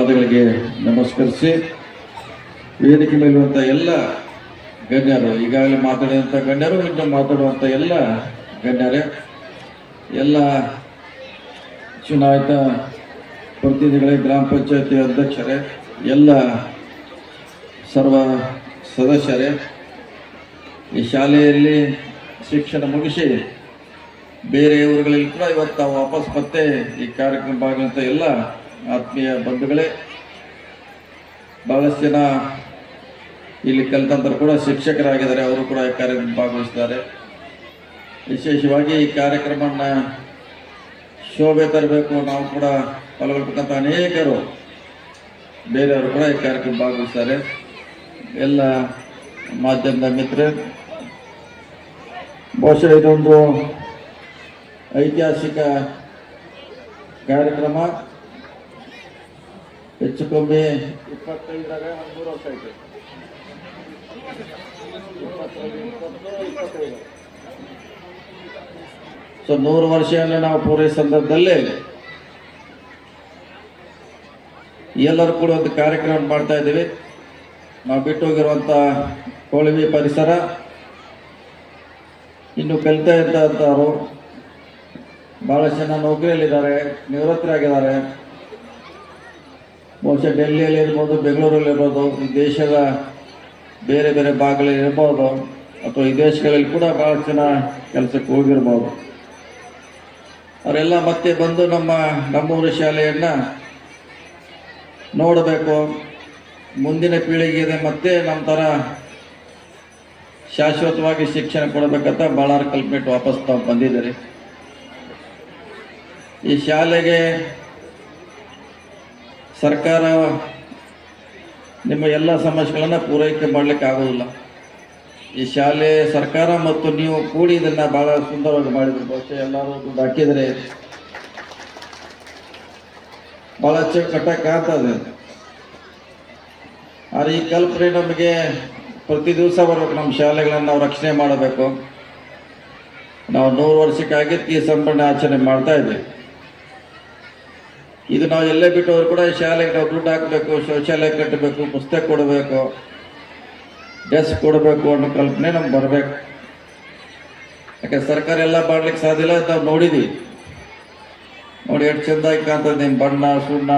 ಪಾದಗಳಿಗೆ ನಮಸ್ಕರಿಸಿ. ವೇದಿಕೆ ಮೇಲಿರುವಂಥ ಎಲ್ಲ ಗಣ್ಯರು, ಈಗಾಗಲೇ ಮಾತಾಡಿದಂಥ ಗಣ್ಯರು, ಇನ್ನು ಮಾತಾಡುವಂಥ ಎಲ್ಲ ಗಣ್ಯರೇ, ಎಲ್ಲ ಚುನಾಯಿತ ಪ್ರತಿನಿಧಿಗಳೇ, ಗ್ರಾಮ ಪಂಚಾಯತಿ ಅಧ್ಯಕ್ಷರೇ, ಎಲ್ಲ ಸರ್ವ ಸದಸ್ಯರೇ, ಈ ಶಾಲೆಯಲ್ಲಿ ಶಿಕ್ಷಣ ಮುಗಿಸಿ ಬೇರೆ ಊರುಗಳಲ್ಲಿ ಕೂಡ ಇವತ್ತು ವಾಪಸ್ ಮತ್ತೆ ಈ ಕಾರ್ಯಕ್ರಮ ಭಾಗವಂತ ಎಲ್ಲ ಆತ್ಮೀಯ ಬಂಧುಗಳೇ, ಬಹಳಷ್ಟು ಜನ ಇಲ್ಲಿ ಕಲಿತಂತರು ಕೂಡ ಶಿಕ್ಷಕರಾಗಿದ್ದಾರೆ, ಅವರು ಕೂಡ ಈ ಕಾರ್ಯಕ್ರಮ ಭಾಗವಹಿಸಿದ್ದಾರೆ ವಿಶೇಷವಾಗಿ ಈ ಕಾರ್ಯಕ್ರಮವನ್ನು ಶೋಭೆ ತರಬೇಕು, ನಾವು ಕೂಡ ಪಾಲ್ಗೊಳ್ಬೇಕಂತ ಅನೇಕರು, ಬೇರೆಯವರು ಕೂಡ ಈ ಕಾರ್ಯಕ್ರಮ ಭಾಗವಹಿಸ್ತಾರೆ. ಎಲ್ಲ ಮಾಧ್ಯಮದ ಮಿತ್ರ ಬಹುಶಃ ಇದೊಂದು ಐತಿಹಾಸಿಕ ಕಾರ್ಯಕ್ರಮ. ಹೆಚ್ಚು ಕಮ್ಮಿ ಇಪ್ಪತ್ತೈದರಾಗ ಒಂದು ಮೂರು ವರ್ಷ ಆಯ್ತು. ಸೊ ನೂರು ವರ್ಷವನ್ನು ನಾವು ಪೂರೈಸೋ ಸಂದರ್ಭದಲ್ಲಿ ಎಲ್ಲರೂ ಕೂಡ ಒಂದು ಕಾರ್ಯಕ್ರಮ ಮಾಡ್ತಾ ಇದ್ದೀವಿ. ನಾವು ಬಿಟ್ಟು ಹೋಗಿರುವಂಥ ಕೋಳಿವಿ ಪರಿಸರ ಇನ್ನು ಕಲಿತಾ ಇದ್ದಂಥವ್ರು ಭಾಳಷ್ಟು ಜನ ನೌಕರಿಯಲ್ಲಿದ್ದಾರೆ ನಿವೃತ್ತರಾಗಿದ್ದಾರೆ. ಬಹುಶಃ ಡೆಲ್ಲಿಯಲ್ಲಿ ಇರ್ಬೋದು, ಬೆಂಗಳೂರಲ್ಲಿ ಇರ್ಬೋದು, ಈ ದೇಶದ ಬೇರೆ ಬೇರೆ ಭಾಗಗಳಲ್ಲಿ ಇರ್ಬೋದು, ಅಥವಾ ಈ ದೇಶಗಳಲ್ಲಿ ಕೂಡ ಭಾಳ ಜನ ಕೆಲಸಕ್ಕೆ ಹೋಗಿರ್ಬೋದು. ಅವರೆಲ್ಲ ಮತ್ತೆ ಬಂದು ನಮ್ಮ ನಮ್ಮೂರು ಶಾಲೆಯನ್ನು ನೋಡಬೇಕು. ಮುಂದಿನ ಪೀಳಿಗೆಗೆ ಮತ್ತೆ ನಮ್ಮ ಥರ ಶಾಶ್ವತವಾಗಿ ಶಿಕ್ಷಣ ಕೊಡಬೇಕಂತ ಭಾಳ ಕಲ್ಪಿಟ್ಟು ವಾಪಸ್ ತಾವು ಬಂದಿದ್ದೀರಿ. ಈ ಶಾಲೆಗೆ ಸರ್ಕಾರ ನಿಮ್ಮ ಎಲ್ಲ ಸಮಸ್ಯೆಗಳನ್ನು ಪೂರೈಕೆ ಮಾಡಲಿಕ್ಕೆ ಆಗೋದಿಲ್ಲ. ಈ ಶಾಲೆ, ಸರ್ಕಾರ ಮತ್ತು ನೀವು ಕೂಡಿ ಇದನ್ನು ಭಾಳ ಸುಂದರವಾಗಿ ಮಾಡಿದ್ರು. ಬಹುಶಃ ಎಲ್ಲರೂ ದುಡ್ಡು ಹಾಕಿದರೆ ಭಾಳ ಆಗ್ತದೆ. ಆದರೆ ಈ ಕಲ್ಪನೆ ನಮಗೆ ಪ್ರತಿ ದಿವಸ ಬರಬೇಕು. ನಮ್ಮ ಶಾಲೆಗಳನ್ನು ನಾವು ರಕ್ಷಣೆ ಮಾಡಬೇಕು. ನಾವು ನೂರು ವರ್ಷಕ್ಕಾಗಿ ಈ ಸಂಭ್ರಮ ಆಚರಣೆ ಮಾಡ್ತಾ ಇದ್ದೀವಿ ಇದು ನಾವು ಎಲ್ಲೇ ಬಿಟ್ಟವರು ಕೂಡ ಶಾಲೆಗೆ ನಾವು ದುಡ್ಡು ಹಾಕಬೇಕು, ಶೌಚಾಲಯ ಕಟ್ಟಬೇಕು, ಪುಸ್ತಕ ಕೊಡಬೇಕು, ಡೆಸ್ಕ್ ಕೊಡಬೇಕು ಅನ್ನೋ ಕಲ್ಪನೆ ನಮ್ಗೆ ಬರಬೇಕು. ಯಾಕೆ ಸರ್ಕಾರ ಎಲ್ಲ ಮಾಡ್ಲಿಕ್ಕೆ ಸಾಧ್ಯ ಇಲ್ಲ ನಾವು ನೋಡಿದ್ವಿ. ನೋಡಿ ಎಷ್ಟು ಚೆಂದಾಗಿ ಕಾಣ್ತದೆ ನಿಮ್ಮ ಬಣ್ಣ, ಸುಣ್ಣ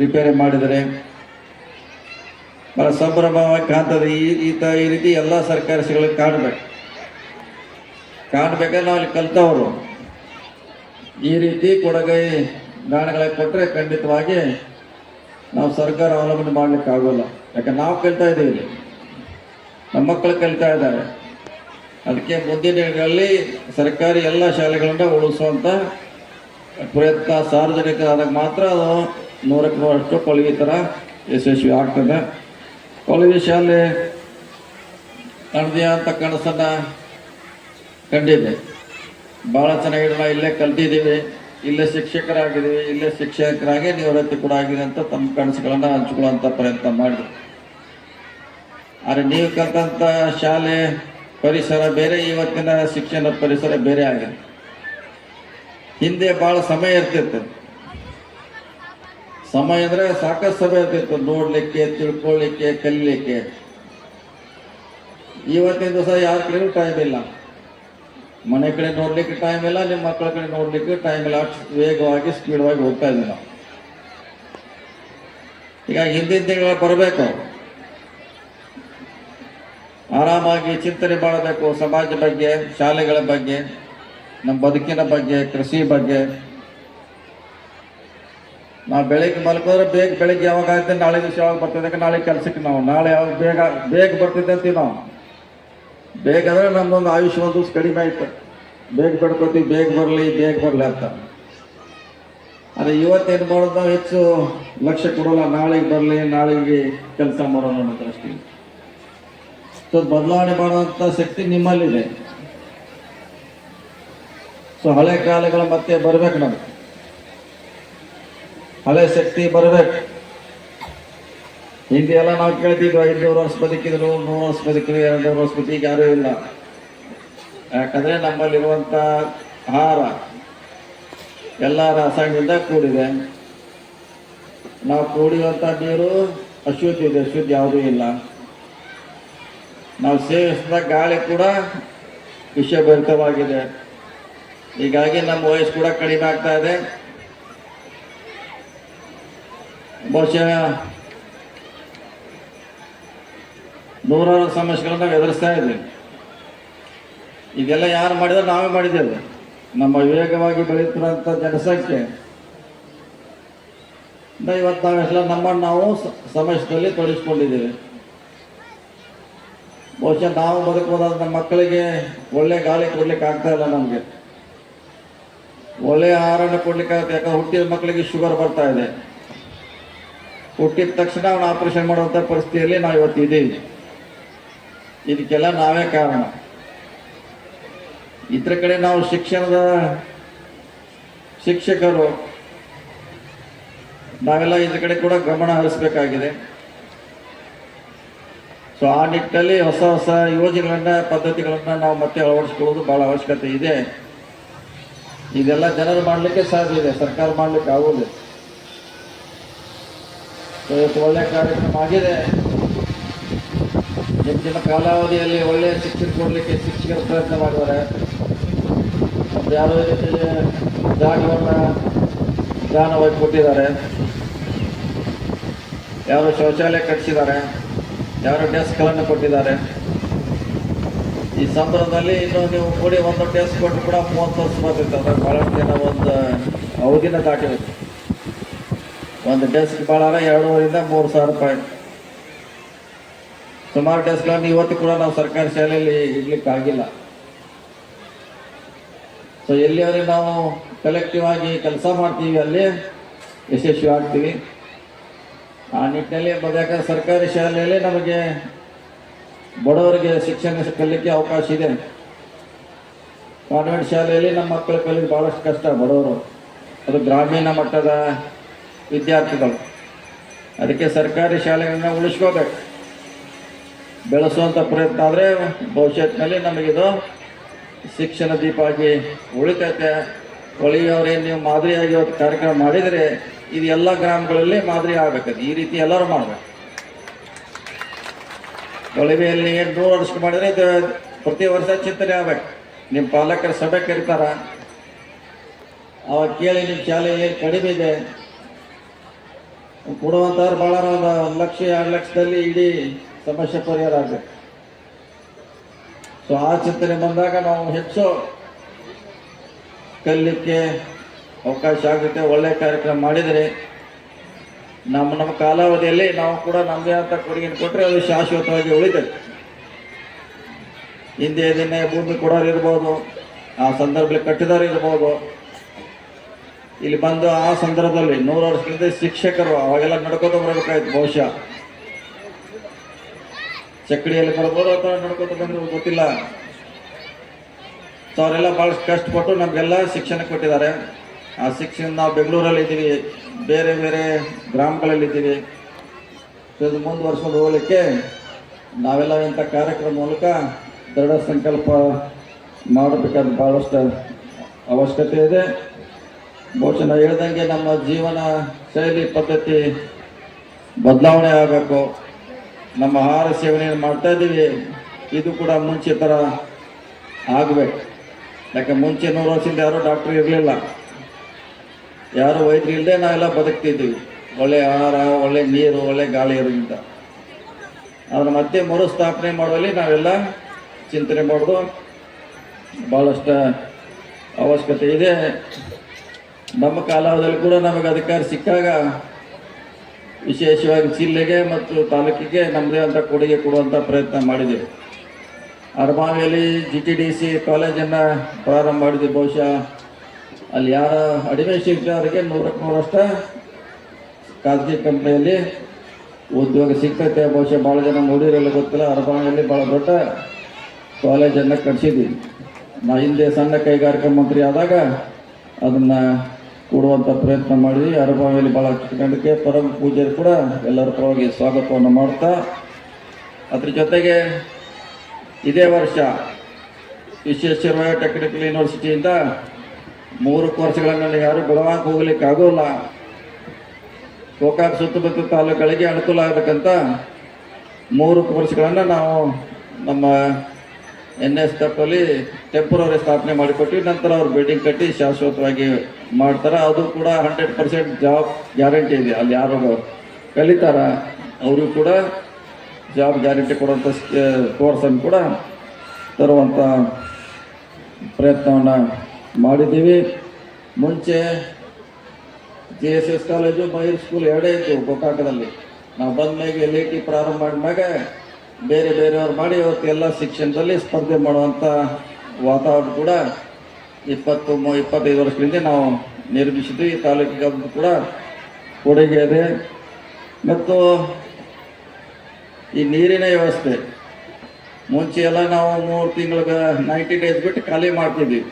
ರಿಪೇರಿ ಮಾಡಿದರೆ. ಭಾಳ ಸಂಭ್ರಮವಾಗಿ ಕಾಣ್ತದೆ. ಈ ಈ ತ, ಈ ರೀತಿ ಎಲ್ಲ ಸರ್ಕಾರಿ ಸಿಗಳಿಗೆ ಕಾಣಬೇಕು. ಕಾಣಬೇಕಾದ್ರೆ ನಾವು ಅಲ್ಲಿ ಕಲ್ತವರು. ಈ ರೀತಿ ಕೊಡಗೈ ದಾನಗಳಿಗೆ ಕೊಟ್ಟರೆ ಖಂಡಿತವಾಗಿ ನಾವು ಸರ್ಕಾರ ಅವಲಂಬನೆ ಮಾಡ್ಲಿಕ್ಕೆ ಆಗೋಲ್ಲ. ಯಾಕಂದ್ರೆ ನಾವು ಕಲಿತಾ ಇದ್ದೀವಿ. ನಮ್ಮ ಮಕ್ಕಳು ಕಲಿತಾ ಇದ್ದಾರೆ. ಅದಕ್ಕೆ ಮುಂದಿನ ದಿನಗಳಲ್ಲಿ ಸರ್ಕಾರಿ ಎಲ್ಲ ಶಾಲೆಗಳನ್ನ ಉಳಿಸುವಂಥ ಪ್ರಯತ್ನ ಸಾರ್ವಜನಿಕರಾದಾಗ ಮಾತ್ರ ಅದು ನೂರಕ್ಕೆ ನೂರಷ್ಟು ಕೊಳವಿ ಥರ ಯಶಸ್ವಿ ಆಗ್ತದೆ. ಕೊಳವಿ ಶಾಲೆ ನಡೆದಿದೆ ಅಂತ ಕನಸನ್ನು ಕಂಡಿದೆ ಭಾಳ ಚೆನ್ನಾಗಿರೋಣ ಇಲ್ಲೇ ಕಲ್ತಿದ್ದೀವಿ. ಇಲ್ಲೇ ಶಿಕ್ಷಕರಾಗಿದ್ದೀವಿ, ಇಲ್ಲೇ ಶಿಕ್ಷಕರಾಗಿ ನಿವೃತ್ತಿ ಕೂಡ ಆಗಿದೆ ಅಂತ ತಮ್ಮ ಕನಸುಗಳನ್ನು ಹಂಚಿಕೊಳ್ಳುವಂತ ಪ್ರಯತ್ನ ಮಾಡಿದ್ರು. ಆದರೆ ನೀವು ಕಲ್ತಂಥ ಶಾಲೆ ಪರಿಸರ ಬೇರೆ, ಇವತ್ತಿನ ಶಿಕ್ಷಣ ಪರಿಸರ ಬೇರೆ ಆಗಿದೆ. ಹಿಂದೆ ಭಾಳ ಸಮಯ ಇರ್ತಿತ್ತು. ಸಮಯ ಅಂದರೆ ಸಾಕಷ್ಟು ಸಮಯ ಇರ್ತಿತ್ತು, ನೋಡಲಿಕ್ಕೆ ತಿಳ್ಕೊಳ್ಳಿಕ್ಕೆ ಕಲಿಲಿಕ್ಕೆ. ಇವತ್ತಿನ ದಿವಸ ಯಾರ ಕಡೆಯೂ ಟೈಮ್ ಇಲ್ಲ. ಮನೆ ಕಡೆ ನೋಡ್ಲಿಕ್ಕೆ ಟೈಮ್ ಇಲ್ಲ ನಿಮ್ಮ ಮಕ್ಕಳ ಕಡೆ ನೋಡ್ಲಿಕ್ಕೆ ಟೈಮ್ ಇಲ್ಲ. ಅಷ್ಟು ವೇಗವಾಗಿ ಸ್ಪೀಡವಾಗಿ ಹೋಗ್ತಾ ಇದ್ದೀವಿ ನಾವು. ಈಗ ಹಿಂದಿನ ತಿಂಗಳ ಬರಬೇಕು. ಆರಾಮಾಗಿ ಚಿಂತನೆ ಮಾಡಬೇಕು, ಸಮಾಜ ಬಗ್ಗೆ, ಶಾಲೆಗಳ ಬಗ್ಗೆ, ನಮ್ಮ ಬದುಕಿನ ಬಗ್ಗೆ, ಕೃಷಿ ಬಗ್ಗೆ. ನಾವು ಬೆಳಿಗ್ಗೆ ಮಲ್ಕೋದ್ರೆ ಬೇಗ ಬೆಳಿಗ್ಗೆ ಯಾವಾಗ ಆಯ್ತು, ನಾಳೆ ದಿವಸ ಯಾವಾಗ ಬರ್ತದೆ ನಾಳೆ ಕೆಲಸಕ್ಕೆ ನಾವು. ನಾಳೆ ಯಾವಾಗ ಬೇಗ ಬೇಗ ಬರ್ತಿದ್ದಂತೀವಿ ನಾವು. ಬೇಗ ನಮ್ದೊಂದು ಆಯುಷ್ ಒಂದು ಕಡಿಮೆ ಆಯ್ತು. ಬೇಗ ಪಡ್ಕೊತೀವಿ, ಬೇಗ ಬರಲಿ ಬೇಗ ಬರಲಿ ಅಂತ. ಅದೇ ಇವತ್ತೇನು ಮಾಡೋದು ನಾವು ಹೆಚ್ಚು ಲಕ್ಷ್ಯ ಕೊಡೋಲ್ಲ, ನಾಳೆಗೆ ಬರಲಿ, ನಾಳೆಗೆ ಕೆಲಸ ಮಾಡೋಣ ಅನ್ನೋ ಸೊ, ಬದಲಾವಣೆ ಮಾಡುವಂಥ ಶಕ್ತಿ ನಿಮ್ಮಲ್ಲಿದೆ. ಸೊ, ಹಳೆ ಕಾಲಗಳ ಮತ್ತೆ ಬರ್ಬೇಕು ನಮ್ಗೆ. ಹಳೆ ಶಕ್ತಿ ಬರ್ಬೇಕು. ಹಿಂದೆ ಎಲ್ಲ ನಾವು ಕೇಳ್ತಿದ್ವಿ ಐದುನೂರು ವರ್ಷ ಬದುಕಿದ್ರು, ನೂರು ವರ್ಷ ಬದುಕಿದ್ರು ಎರಡು ವರ್ಷ ಬದುಕಿಗೆ ಯಾರೂ ಇಲ್ಲ. ಯಾಕಂದ್ರೆ ನಮ್ಮಲ್ಲಿರುವಂಥ ಆಹಾರ ಎಲ್ಲ ರಾಸಾಯನದಿಂದ ಕೂಡಿದೆ. ನಾವು ಕುಡಿಯುವಂಥ ನೀರು ಅಶುದ್ಧ ಇದೆ, ಅಶುದ್ಧ ಯಾವುದೂ ಇಲ್ಲ. ನಾವು ಸೇವಿಸಿದ ಗಾಳಿ ಕೂಡ ವಿಷಭರಿತವಾಗಿದೆ. ಹೀಗಾಗಿ ನಮ್ಮ ವಯಸ್ಸು ಕೂಡ ಕಡಿಮೆ ಆಗ್ತಾ ಇದೆ. ಬಹುಶಃ ನೂರಾರು ಸಮಸ್ಯೆಗಳನ್ನ ಎದುರಿಸ್ತಾ ಇದ್ದೀವಿ ಇದೆಲ್ಲ ಯಾರು ಮಾಡಿದ್ರೆ ನಾವೇ ಮಾಡಿದ್ದೇವೆ. ನಮ್ಮ ವಿವೇಕವಾಗಿ ಬೆಳೀತಿರೋಂಥ ಜನಸಂಖ್ಯೆ. ಇವತ್ತು ನಾವೆಲ್ಲ ನಮ್ಮನ್ನು ನಾವು ಸಮಸ್ಯೆಯಲ್ಲಿ ತೊಡಗಿಸ್ಕೊಂಡಿದ್ದೇವೆ. ಬಹುಶಃ ನಾವು ಬದುಕಬಹುದಾದ ನಮ್ಮ ಮಕ್ಕಳಿಗೆ ಒಳ್ಳೆ ಗಾಳಿ ಕೊಡ್ಲಿಕ್ಕೆ ಆಗ್ತಾ ಇಲ್ಲ ನಮಗೆ. ಒಳ್ಳೆ ಆಹಾರನ ಕೊಡ್ಲಿಕ್ಕೆ ಆಗುತ್ತೆ ಯಾಕಂದ್ರೆ ಹುಟ್ಟಿದ ಮಕ್ಕಳಿಗೆ ಶುಗರ್ ಬರ್ತಾ ಇದೆ. ಹುಟ್ಟಿದ ತಕ್ಷಣ ಅವನು ಆಪರೇಷನ್ ಮಾಡುವಂಥ ಪರಿಸ್ಥಿತಿಯಲ್ಲಿ ನಾವು ಇವತ್ತು ಇದ್ದೀವಿ. ಇದಕ್ಕೆಲ್ಲ ನಾವೇ ಕಾರಣ. ಇದ್ರ ಕಡೆ ನಾವು ಶಿಕ್ಷಣದ ಶಿಕ್ಷಕರು, ನಾವೆಲ್ಲ ಇದ್ರ ಕಡೆ ಕೂಡ ಗಮನ ಹರಿಸಬೇಕಾಗಿದೆ. ಸೊ ಆ ನಿಟ್ಟಿನಲ್ಲಿ ಹೊಸ ಹೊಸ ಯೋಜನೆಗಳನ್ನ, ಪದ್ಧತಿಗಳನ್ನ ನಾವು ಮತ್ತೆ ಅಳವಡಿಸ್ಕೊಳ್ಳೋದು ಬಹಳ ಅವಶ್ಯಕತೆ ಇದೆ. ಇದೆಲ್ಲ ಜನರು ಮಾಡಲಿಕ್ಕೆ ಸಾಧ್ಯ ಇದೆ, ಸರ್ಕಾರ ಮಾಡಲಿಕ್ಕೆ ಆಗೋದಿಲ್ಲ ಒಳ್ಳೆ ಕಾರ್ಯಕ್ರಮ ಆಗಿದೆ. ಹೆಚ್ಚಿನ ಕಾಲಾವಧಿಯಲ್ಲಿ ಒಳ್ಳೆಯ ಶಿಕ್ಷಣ ಕೊಡಲಿಕ್ಕೆ ಶಿಕ್ಷಕರು ಪ್ರಯತ್ನ ಮಾಡಿದ್ದಾರೆ ಮತ್ತು ಯಾರೋ ರೀತಿಯಲ್ಲಿ ಜಾಗವನ್ನು ದಾನವಾಗಿ ಕೊಟ್ಟಿದ್ದಾರೆ. ಯಾರು ಶೌಚಾಲಯ ಕಟ್ಟಿಸಿದ್ದಾರೆ. ಯಾರು ಡೆಸ್ಕ್ಗಳನ್ನು ಕೊಟ್ಟಿದ್ದಾರೆ. ಈ ಸಂದರ್ಭದಲ್ಲಿ ಇನ್ನು ನೀವು ಕೂಡಿ ಒಂದು ಡೆಸ್ಕ್ ಕೊಟ್ಟು ಕೂಡ ಮೂವತ್ತು ವರ್ಷ ಬರ್ತಿತ್ತು ಅಂದರೆ ಭಾಳಷ್ಟು ಜನ ಒಂದು ಅವಧಿನ ದಾಟಿರುತ್ತೆ. ಒಂದು ಡೆಸ್ಕ್ ಭಾಳ ಎರಡೂವರಿಂದ ಮೂರು ಸಾವಿರ ರೂಪಾಯಿ. ಸುಮಾರು ಡೆಸ್ಕ್ಗಳನ್ನು ಇವತ್ತು ಕೂಡ ನಾವು ಸರ್ಕಾರಿ ಶಾಲೆಯಲ್ಲಿ ಇಡ್ಲಿಕ್ಕೆ ಆಗಿಲ್ಲ ಸೊ ಎಲ್ಲಿಯವರೆಗೆ ನಾವು ಕಲೆಕ್ಟಿವ್ ಆಗಿ ಕೆಲಸ ಮಾಡ್ತೀವಿ, ಅಲ್ಲಿ ಯಶಸ್ವಿ ಆಗ್ತೀವಿ ಆ ನಿಟ್ಟಿನಲ್ಲಿ ಬದಲಾಗ ಸರ್ಕಾರಿ ಶಾಲೆಯಲ್ಲಿ ನಮಗೆ ಬಡವರಿಗೆ ಶಿಕ್ಷಣ ಕಲಿಕೆ ಅವಕಾಶ ಇದೆ. ಕಾನ್ವೆಂಟ್ ಶಾಲೆಯಲ್ಲಿ ನಮ್ಮ ಮಕ್ಕಳು ಕಲಿಯೋದು ಭಾಳಷ್ಟು ಕಷ್ಟ, ಬಡವರು. ಅದು ಗ್ರಾಮೀಣ ಮಟ್ಟದ ವಿದ್ಯಾರ್ಥಿಗಳು. ಅದಕ್ಕೆ ಸರ್ಕಾರಿ ಶಾಲೆಗಳನ್ನ ಉಳಿಸ್ಕೋಬೇಕು. ಬೆಳೆಸುವಂಥ ಪ್ರಯತ್ನ ಆದರೆ ಭವಿಷ್ಯತ್ತಿನಲ್ಲಿ ನಮಗಿದು ಶಿಕ್ಷಣ ದೀಪ ಆಗಿ ಉಳಿತೈತೆ. ಒಳಿಯವರೇನು ನೀವು ಮಾದರಿಯಾಗಿ ಇವತ್ತು ಕಾರ್ಯಕ್ರಮ ಮಾಡಿದರೆ ಇದು ಎಲ್ಲ ಗ್ರಾಮಗಳಲ್ಲಿ ಮಾದರಿ ಆಗಬೇಕದು ಈ ರೀತಿ ಎಲ್ಲರೂ ಮಾಡಬೇಕು. ಕೊಳವೆಯಲ್ಲಿ ಏನು ನೂರು ವರ್ಷ ಮಾಡಿದರೆ ಇದು ಪ್ರತಿ ವರ್ಷ ಚಿಂತನೆ ಆಗ್ಬೇಕು. ನಿಮ್ಮ ಪಾಲಕರ ಸಭೆ ಕರೀತಾರ. ಅವಾಗ ಕೇಳಿ ನಿಮ್ಮ ಶಾಲೆ ಏನು ಕಡಿಮೆ ಇದೆ? ಕೊಡುವಂಥವ್ರು ಭಾಳ ಒಂದು ಲಕ್ಷ, ಎರಡು ಲಕ್ಷದಲ್ಲಿ ಇಡೀ ಸಮಸ್ಯೆ ಪರಿಹಾರ ಆಗಬೇಕು. ಸೊ ಆ ಚಿಂತನೆ ಬಂದಾಗ ನಾವು ಹೆಚ್ಚು ಕಲ್ಲಿಕ್ಕೆ ಅವಕಾಶ ಆಗುತ್ತೆ. ಒಳ್ಳೆ ಕಾರ್ಯಕ್ರಮ ಮಾಡಿದರೆ ನಮ್ಮ ನಮ್ಮ ಕಾಲಾವಧಿಯಲ್ಲಿ ನಾವು ಕೂಡ ನಮ್ಮದೇ ಅಂತ ಕೊಡುಗೆ ಕೊಟ್ಟರೆ ಅದು ಶಾಶ್ವತವಾಗಿ ಉಳಿತದೆ. ಹಿಂದೆ ದಿನ ಭೂಮಿ ಕೊಡೋರು ಇರ್ಬೋದು, ಆ ಸಂದರ್ಭದಲ್ಲಿ ಕಟ್ಟಿದವರು ಇರ್ಬೋದು. ಇಲ್ಲಿ ಬಂದು ಆ ಸಂದರ್ಭದಲ್ಲಿ ನೂರು ವರ್ಷದಿಂದ ಶಿಕ್ಷಕರು ಅವಾಗೆಲ್ಲ ನಡ್ಕೋತ ಬರಬೇಕಾಯ್ತು ಬಹುಶಃ. ಚಕ್ಕಡಿಯಲ್ಲಿ ಬರ್ಬೋದು ಅಥವಾ ನೋಡ್ಕೋತಕ್ಕಂಥ ಗೊತ್ತಿಲ್ಲ. ಸೊ ಅವರೆಲ್ಲ ಭಾಳಷ್ಟು ಕಷ್ಟಪಟ್ಟು ನಮಗೆಲ್ಲ ಶಿಕ್ಷಣ ಕೊಟ್ಟಿದ್ದಾರೆ. ಆ ಶಿಕ್ಷಣ ನಾವು ಬೆಂಗಳೂರಲ್ಲಿ ಇದ್ದೀವಿ. ಬೇರೆ ಬೇರೆ ಗ್ರಾಮಗಳಲ್ಲಿ ಇದ್ದೀವಿ. ಸೊ ಇದು ಮುಂದುವರ್ಸ್ಕೊಂಡು ಹೋಗಲಿಕ್ಕೆ ನಾವೆಲ್ಲ ಇಂಥ ಕಾರ್ಯಕ್ರಮ ಮೂಲಕ ದೃಢ ಸಂಕಲ್ಪ ಮಾಡಬೇಕಾದ ಭಾಳಷ್ಟು ಅವಶ್ಯಕತೆ ಇದೆ. ಬಹುಶಃ ನಾವು ಹೇಳ್ದಂಗೆ ನಮ್ಮ ಜೀವನ ಶೈಲಿ, ಪದ್ಧತಿ ಬದಲಾವಣೆ ಆಗಬೇಕು. ನಮ್ಮ ಆಹಾರ ಸೇವನೆಯನ್ನು ಮಾಡ್ತಾ ಇದ್ದೀವಿ. ಇದು ಕೂಡ ಮುಂಚೆ ಥರ ಆಗಬೇಕು. ಯಾಕೆ ಮುಂಚೆ ನೂರು ವರ್ಷದಿಂದ ಯಾರೂ ಡಾಕ್ಟ್ರ್ ಇರಲಿಲ್ಲ. ಯಾರು ವೈದ್ಯರು ಇಲ್ಲದೆ ನಾವೆಲ್ಲ ಬದುಕ್ತಿದ್ದೀವಿ. ಒಳ್ಳೆ ಆಹಾರ, ಒಳ್ಳೆ ನೀರು, ಒಳ್ಳೆ ಗಾಳಿ ಇರೋದ್ರಿಂದ ಅದನ್ನ ಮತ್ತೆ ಮರುಸ್ಥಾಪನೆ ಮಾಡುವಲ್ಲಿ ನಾವೆಲ್ಲ ಚಿಂತನೆ ಮಾಡೋದು ಭಾಳಷ್ಟು ಅವಶ್ಯಕತೆ ಇದೆ. ನಮ್ಮ ಕಾಲಾವಧಿಯಲ್ಲಿ ಕೂಡ ನಮಗೆ ಅಧಿಕಾರ ಸಿಕ್ಕಾಗ ವಿಶೇಷವಾಗಿ ಜಿಲ್ಲೆಗೆ ಮತ್ತು ತಾಲೂಕಿಗೆ ನಮ್ಮದೇ ಅಂತ ಕೊಡುಗೆ ಕೊಡುವಂಥ ಪ್ರಯತ್ನ ಮಾಡಿದ್ದೇವೆ. ಅರಮಾವಿಯಲ್ಲಿ ಜಿ ಟಿ ಡಿ ಸಿ ಕಾಲೇಜನ್ನು ಪ್ರಾರಂಭ ಮಾಡಿದ್ವಿ. ಬಹುಶಃ ಅಲ್ಲಿ ಯಾರ ಅಡಿಮೆ ಶಿಕ್ಷಕರಿಗೆ ನೂರಕ್ಕೆ ನೂರಷ್ಟು ಖಾಸಗಿ ಕಂಪ್ನಿಯಲ್ಲಿ ಉದ್ಯೋಗ ಸಿಗ್ತೈತೆ. ಬಹುಶಃ ಭಾಳ ಜನ ನೋಡಿರಲ್ಲ, ಗೊತ್ತಿಲ್ಲ. ಅರಮಾವಿಯಲ್ಲಿ ಭಾಳ ದೊಡ್ಡ ಕಾಲೇಜನ್ನು ಕಟ್ಸಿದ್ವಿ. ನಾ ಹಿಂದೆ ಸಣ್ಣ ಕೈಗಾರಿಕಾ ಮಂತ್ರಿ ಆದಾಗ ಅದನ್ನು ಕೊಡುವಂಥ ಪ್ರಯತ್ನ ಮಾಡಿದ್ವಿ ಅರಬಾವಿಯಲ್ಲಿ ಬಹಳ ಕಂಡಕ್ಕೆ ಪರಮ ಪೂಜೆಯರು ಕೂಡ ಎಲ್ಲರ ಪರವಾಗಿ ಸ್ವಾಗತವನ್ನು ಮಾಡ್ತಾ, ಅದ್ರ ಜೊತೆಗೆ ಇದೇ ವರ್ಷ ವಿಶ್ವೇಶ್ವರಯ್ಯ ಟೆಕ್ನಿಕಲ್ ಯೂನಿವರ್ಸಿಟಿಯಿಂದ ಮೂರು ಕೋರ್ಸ್ಗಳನ್ನು ಯಾರು ಬೆಳವಾಗಿ ಹೋಗ್ಲಿಕ್ಕೆ ಆಗೋಲ್ಲ. ಗೋಕಾಕ್ ಸುತ್ತಮುತ್ತ ತಾಲೂಕುಗಳಿಗೆ ಅನುಕೂಲ ಆಗಬೇಕಂತ ಮೂರು ಕೋರ್ಸ್ಗಳನ್ನು ನಾವು ನಮ್ಮ ಎನ್ ಎಸ್ ತಪ್ಪಲ್ಲಿ ಟೆಂಪ್ರವರಿ ಸ್ಥಾಪನೆ ಮಾಡಿಕೊಟ್ಟು, ನಂತರ ಅವ್ರು ಬಿಲ್ಡಿಂಗ್ ಕಟ್ಟಿ ಶಾಶ್ವತವಾಗಿ ಮಾಡ್ತಾರೆ. ಅದು ಕೂಡ ಹಂಡ್ರೆಡ್ ಪರ್ಸೆಂಟ್ ಜಾಬ್ ಗ್ಯಾರಂಟಿ ಇದೆ. ಅಲ್ಲಿ ಯಾರು ಕಲಿತಾರ, ಅವರು ಕೂಡ ಜಾಬ್ ಗ್ಯಾರಂಟಿ ಕೊಡುವಂಥ ಕೋರ್ಸನ್ನು ಕೂಡ ತರುವಂಥ ಪ್ರಯತ್ನವನ್ನು ಮಾಡಿದ್ದೀವಿ. ಮುಂಚೆ G S S college Mayur school ಎರಡೇ ಇತ್ತು ಗೋಕಾಕದಲ್ಲಿ ನಾವು ಬಂದ ಮೇಲೆ ಎಲ್ ಐ ಟಿ ಪ್ರಾರಂಭ ಮಾಡಿದಾಗ ಬೇರೆ ಬೇರೆಯವ್ರು ಮಾಡಿ ಇವತ್ತು ಎಲ್ಲ ಶಿಕ್ಷಣದಲ್ಲಿ ಸ್ಪರ್ಧೆ ಮಾಡುವಂಥ ವಾತಾವರಣ ಕೂಡ ಇಪ್ಪತ್ತು ಇಪ್ಪತ್ತೈದು ವರ್ಷಗಳಿಂದ ನಾವು ನಿರ್ಮಿಸಿದ್ವಿ. ಈ ತಾಲೂಕಿಗೆ ಕೂಡ ಕೊಡುಗೆ ಇದೆ. ಮತ್ತು ಈ ನೀರಿನ ವ್ಯವಸ್ಥೆ, ಮುಂಚೆ ಎಲ್ಲ ನಾವು ಮೂರು ತಿಂಗಳಿಗೆ ನೈಂಟಿ ಡೇಸ್ ಬಿಟ್ಟು ಖಾಲಿ ಮಾಡ್ತಿದ್ವಿ.